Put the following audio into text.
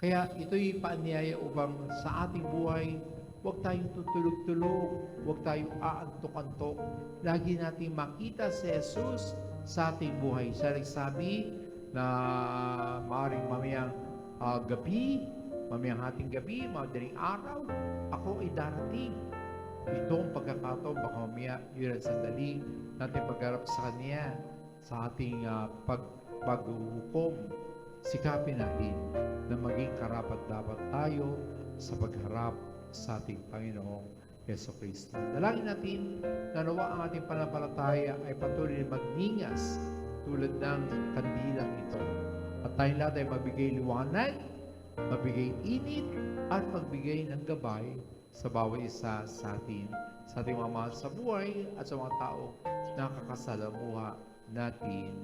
Kaya ito'y paanyaya upang sa ating buhay, huwag tayong tutulog-tulog, huwag tayong aantok-antok. Lagi nating makita si Jesus sa ating buhay. Siya nagsabi na maaaring mamayang ah, gabi, mamayang hating gabi, madaling araw, ako ay darating. Ito ang pagkakataon, baka mamaya yun ang sandali natin pagharap sa Kanya sa ating ah, pag paghuhukom. Sikapin natin na maging karapat dapat tayo sa pagharap sa ating Panginoong Yeso Kristo. Dalangin natin na nawa ang ating panampalataya ay patuloy na magningas tulad ng kandilang ito. At tayong lahat ay mabigay liwanag, mabigay init, at magbigay ng gabay sa bawat isa sa atin, sa ating mga mahal sa buhay at sa mga tao na kakasalamuha natin.